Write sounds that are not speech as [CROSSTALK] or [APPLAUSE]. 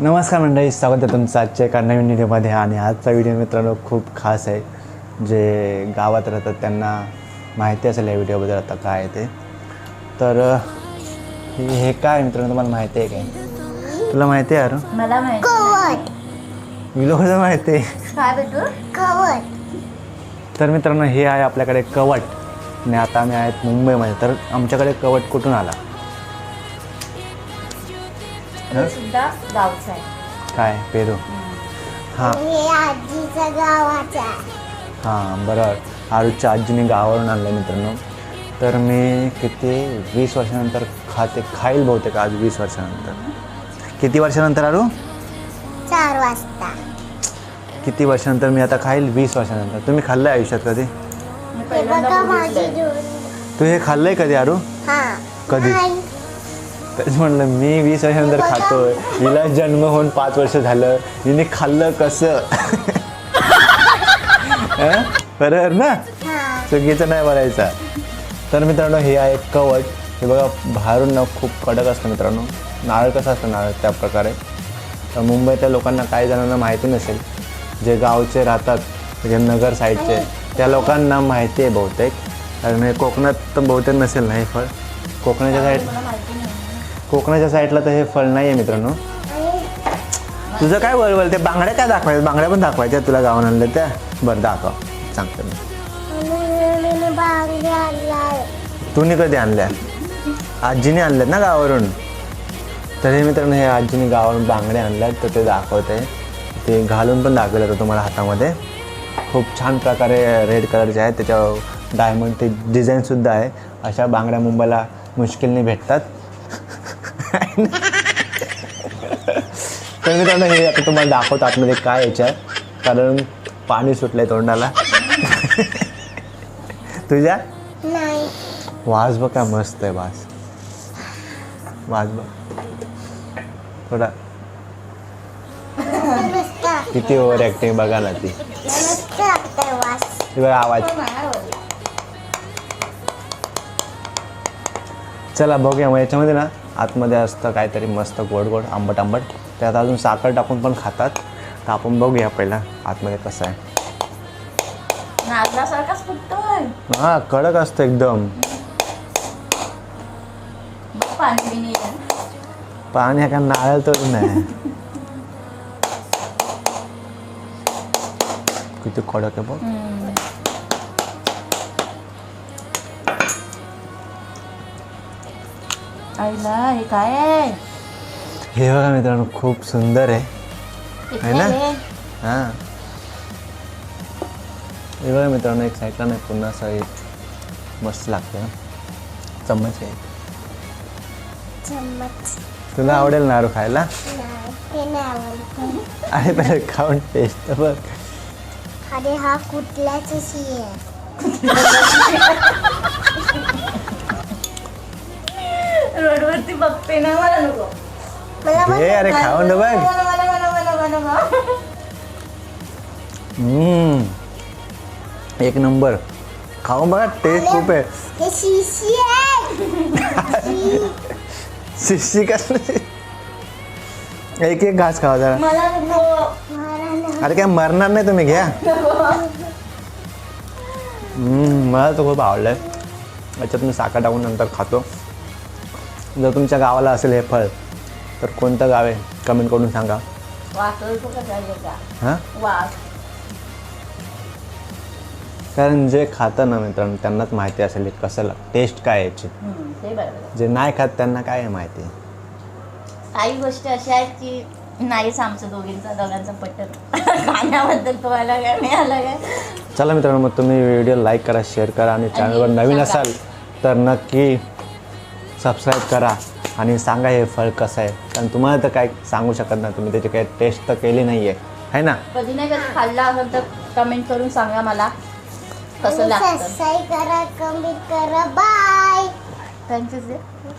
नमस्कार मंडळी स्वागत आहे तुमचं आजच्या एका नवीन व्हिडिओमध्ये. आणि आजचा व्हिडिओ मित्रांनो खूप खास आहे. जे गावात राहतात त्यांना माहिती असेल या व्हिडिओबद्दल आता काय आहे ते. तर हे काय मित्रांनो तुम्हाला माहिती आहे काय? तुला माहिती आहे अरे मला माहिती आहे. काय भेटू कवट. तर मित्रांनो हे आहे आपल्याकडे कवट. आणि आता आम्ही आहेत मुंबईमध्ये. तर आमच्याकडे कवट कुठून आला? हे? सुद्धा गावचं आहे. काय? पेरू? हां. हे. आजीच्या हां बरोबर आरूच्या आजीने गावावरून आणलं मित्रांनो. तर मी किती? वीस वर्षानंतर खाते खाईल बहुतेक आज वीस वर्षानंतर. किती वर्षानंतर आरू? चार वाजता. किती वर्षानंतर मी आता खाईल? वीस वर्षानंतर. तुम्ही खाल्लं आहे आयुष्यात कधी? मी हे पहिल्यांदा बघा माझी बघितलंय. दोन तू हे खाल्लं आहे कधी आरू? हा. कधी? नाही. तेच म्हणलं मी वीस वर्षानंतर खातोय. हिला जन्म होऊन पाच वर्ष झालं. हिने खाल्लं कसं? [LAUGHS] बरोबर ना? चुकीचं नाही बोलायचा. तर मित्रांनो हे आहे कवट. हे बघा बाहेरून ना खूप कडक असतं मित्रांनो. नारळ कसं असतं नारळ? त्या प्रकारे तर मुंबईतल्या लोकांना काही जणांना माहिती नसेल जे गावचे राहतात म्हणजे नगर साईडचे त्या लोकांना माहिती आहे बहुतेक. कारण हे कोकणात तर बहुतेक नसेल नाही फळ? कोकणाच्या साईड कोकणाच्या साईडला तर हे फळ नाही आहे मित्रांनो. तुझं काय बरोबर ते बांगड्या काय दाखवायचं? बांगड्या पण दाखवायच्या तुला गावानं आणलं त्या? बरं दाखव. सांगतो मी. तुम्ही कधी आणल्या? आजीने आणल्यात ना गावावरून? तर हे मित्रांनो हे आजीने गावावरून बांगडे आणल्यात तर ते दाखवते. ते घालून पण दाखवलं होतं तुम्हाला हातामध्ये. खूप छान प्रकारे रेड कलरचे आहेत. त्याच्यावर डायमंड ते डिझाईनसुद्धा आहे. अशा बांगड्या मुंबईला मुश्किलने भेटतात. तर मित्रांनो हे आता तुम्हाला दाखवतो आतमध्ये काय याच्यात कारण पाणी सुटलंय तोंडाला तुझ्या नाही वास बघ काय मस्त आहे वास वास बघ थोडा किती ओव्हर ॲक्टिंग बघा ना ती बघ आवाज. चला बघूया मग याच्यामध्ये ना आतमध्ये असतं काहीतरी मस्त गोड गोड आंबट आंबट. त्यात अजून साखर टाकून पण खातात. तर आपण बघूया पहिला आतमध्ये कसं आहे. हां कडक असतं एकदम. पाणी का? नारळ तर नाही. [LAUGHS] किती कडक आहे बघ. आईला हे काय आहे? हे बघा मित्रांनो खूप सुंदर आहे. हे ना? हां. हे बघा मित्रांनो एक साईडला नाही पुन्हा असं एक मस्त लागतं ना. चम्मच आहे. तुला आवडेल ना आरू खायला अरे पहिले खाऊन टेस्ट तर बघ. अरे हा कुठल्याच आहे. [LAUGHS] बघते ना मला नको. मला अरे खाऊन तर बघ. मला मला मला मला मला मला. हम्म. एक नंबर. खाऊन बघा टेस्ट खूप आहे. हे शिशी आहे. [LAUGHS] शिशी कसं एक एक घास खावा जरा. मला नको. मला नाही. अरे काय मरणार नाही तुम्ही घ्या. हम्म, मला तर खूप आवडलं याच्यात मी साखर टाकून नंतर खातो. जर तुमच्या गावाला असेल हे फळ तर कोणतं गाव आहे? कमेंट करून सांगा. हां? कारण जे खातं ना मित्रांनो त्यांनाच माहिती असेल कसं लाग टेस्ट काय याची? जे नाही खात त्यांना काय आहे माहिती? काही गोष्टी अशा आहेत की नाहीच आमचं दोघींचा दोघांचा पटत [LAUGHS] खाण्याबद्दल तुम्हाला काय मिळालं काय? चला मित्रांनो मग तुम्ही व्हिडिओ लाईक करा शेअर करा आणि चॅनलवर नवीन. असाल तर नक्की सबस्क्राईब करा आणि सांगा हे फळ कसं आहे. कारण तुम्हाला तर काय सांगू शकत नाही तुम्ही त्याची काही टेस्ट तर केली नाही आहे है ना? कधी नाही कधी खाल्ला असेल तर कमेंट करून सांगा मला कसं लागतं. सबस्क्राईब करा कमेंट करा बाय थँक्यू